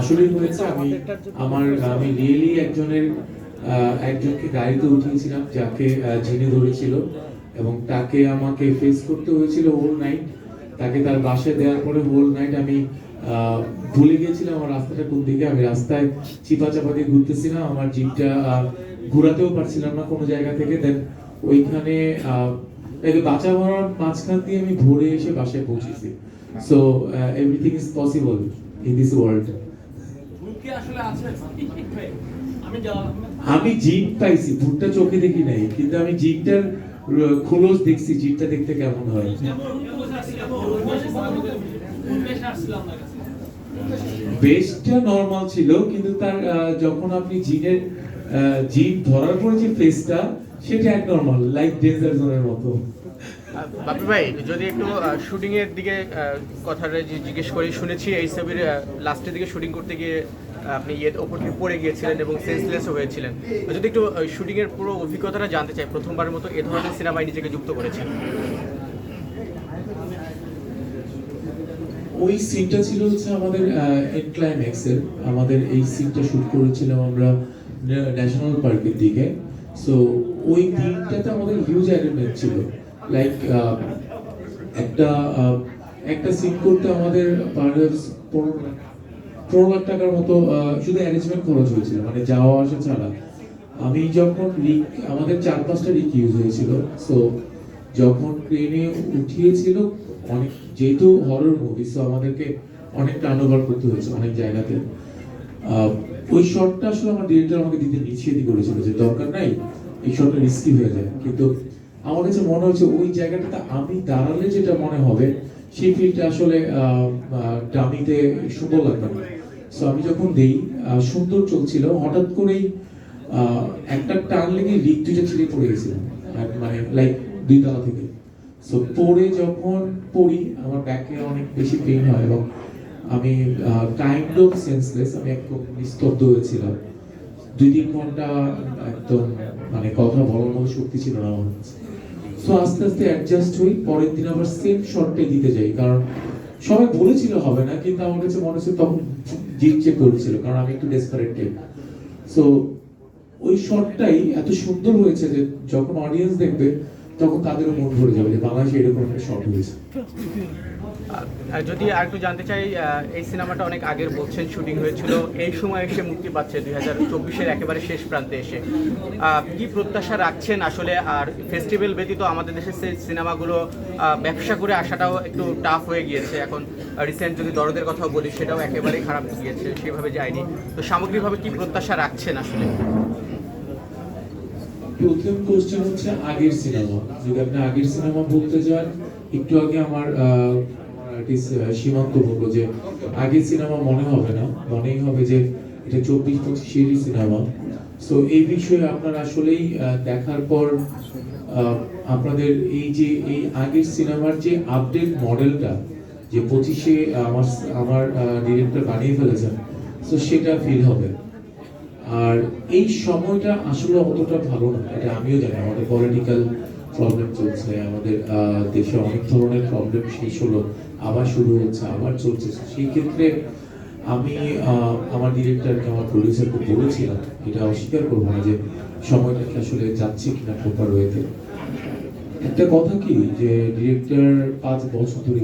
আসলেই হয়েছে, আমি আমার আমি রিয়েলি একজনের একজনকে গাড়িতে উঠিয়েছিলাম, যাকে ঝিনে ধরেছিল এবং তাকে আমাকে ফেস করতে হয়েছিল হোল নাইট তাকে তার বাসায় দেওয়ার পরে হোল নাইট আমি ভুলে গিয়েছিলাম আমার রাস্তাটা কোন দিকে। আমি রাস্তায় চিপা চাপা দিয়ে ঘুরতেছিলাম, আমার জিপটা ঘোরাতেও পারছিলাম না কোনো জায়গা থেকে। দেন ওইখানে বাঁচা মারার মাঝখান দিয়ে আমি ভোরে এসে বাসায় পৌঁছেছি। So everything is possible in this world আমি পাইছি চোখে দেখি নাই, কিন্তু আমি খোলস দেখছি দেখতে কেমন হয়? বেসটা নর্মাল ছিল, কিন্তু তার যখন আপনি জিনের জিপ ধরার পরে যে ফেসটা সেটা এক নর্মাল লাইক ডেঞ্জার জোনের মতো। বাপি ভাই, যদি একটু শুটিং এর দিকে কথাটা জিজ্ঞেস করি, শুনেছি এই ছবির লাস্টের দিকে শুটিং করতে গিয়ে আপনি ইয়ে ওপর থেকে পড়ে গিয়েছিলেন এবং সেন্সলেসও হয়েছিলেন। যদি একটু শুটিং এর পুরো অভিজ্ঞতাটা জানতে চাই, প্রথমবারের মতো এ ধরনের সিনেমায় নিজেকে যুক্ত করেছেন। ওই সিনটা ছিল হচ্ছে আমাদের এন্ড ক্লাইম্যাক্সের আমাদের এই সিনটা শুট করেছিলাম আমরা ন্যাশনাল পার্কের দিকে। সো ওই দিনটাতে আমাদের হিউজ অ্যারেঞ্জমেন্ট ছিল। লাইক একটা আহ, একটা সিন করতে আমাদের পনেরো লাখ টাকার মতো শুধু অ্যারেঞ্জমেন্ট খরচ হয়েছিল মানে যাওয়া আসা ছাড়া। আমি যখন রিক আমাদের চার পাঁচটা রিক ইউজ হয়েছিল সো যখন ট্রেনে উঠিয়েছিল অনেক যেহেতু হরর মুভি সো আমাদেরকে অনেক টার্ন ওভার করতে হয়েছে অনেক জায়গাতে। ওই শটটা আসলে আমার ডিরেক্টর আমাকে দিতে নিষেধ করেছিল যে দরকার নাই এই শটটা রিস্কি হয়ে যায়। কিন্তু আমার কাছে মনে হচ্ছে ওই জায়গাটাতে আমি দাঁড়ালে যেটা মনে হবে, সেই ফিলটা আসলে ডামিতে সুন্দর লাগবে না। সো আমি যখন দেই সুন্দর চলছিল, হঠাৎ করেই একটা টান লেগে লিক দুইটা ছিঁড়ে পড়ে গেছিলাম মানে লাইক দুই তলা থেকে। সো পড়ে যখন পড়ি, আমার ব্যাকে অনেক বেশি পেন হয় এবং আমি কাইন্ড অফ সেন্সলেস আমি একদম নিস্তব্ধ হয়েছিলাম। দুই তিন ঘণ্টা একদম মানে কথা বলার মতো শক্তি ছিল না আমার সো আস্তে আস্তে অ্যাডজাস্ট হই, পরের দিন আবার সেম শটটাই দিতে যাই। কারণ সবাই বলেছিল হবে না, কিন্তু আমার কাছে মনে হচ্ছে তখন জিত চেক করেছিল, কারণ আমি একটু ডেসপারেট টাইপ সো ওই শটটাই এত সুন্দর হয়েছে যে যখন অডিয়েন্স দেখবে তখন তাদেরও মন ভরে যাবে যে বাংলাদেশে এরকম একটা শট হয়েছে। যদি আর একটু জানতে চাই এই সিনেমাটা অনেক আগের বলছেন শুটিং হয়েছিল। এই সময় এসে মুক্তি পাচ্ছে দুই হাজার চব্বিশের একেবারে শেষ প্রান্তে এসে। কি প্রত্যাশা রাখছেন আসলে? আর ফেস্টিভ্যাল ব্যতীত আমাদের দেশের সেই সিনেমাগুলো ব্যবসা করে আসাটাও একটু টাফ হয়ে গিয়েছে। এখন রিসেন্ট যদি দরদের কথাও বলি, সেটাও একেবারেই খারাপ গিয়েছে, সেভাবে যায়নি। তো সামগ্রিকভাবে কি প্রত্যাশা রাখছেন আসলে? প্রথম কোশ্চেন হচ্ছে আগের সিনেমা যদি আপনি আগের সিনেমা বলতে যান একটু আগে আমার সীমান্ত বলল যে, আগের সিনেমা মনে হবে না, মনেই হবে যে এটা চব্বিশ, পঁচিশেরই সিনেমা সো এই বিষয়ে আপনার আসলেই দেখার পর আপনাদের এই যে, এই আগের সিনেমার যে আপডেট মডেলটা যে পঁচিশে আমার আমার ডিরেক্টর বানিয়ে ফেলেছেন সো সেটা ফিল হবে। আর এই সময়টা আসলে অতটা ভালো না। এটা আমিও জানি, আমাদের পলিটিক্যাল প্রবলেম চলছে, আমাদের দেশে অনেক ধরনের প্রবলেম শেষ হলো, আবার শুরু হচ্ছে, আবার চলছে। সেই ক্ষেত্রে আমি আমার ডিরেক্টরকে আমার প্রডিউসারকে বলেছিলাম, এটা অস্বীকার করব না যে সময়টা কি আসলে যাচ্ছে কিনা প্রপার ওয়েতে একটা কথা কি, যে ডিরেক্টর পাঁচ বছর ধরে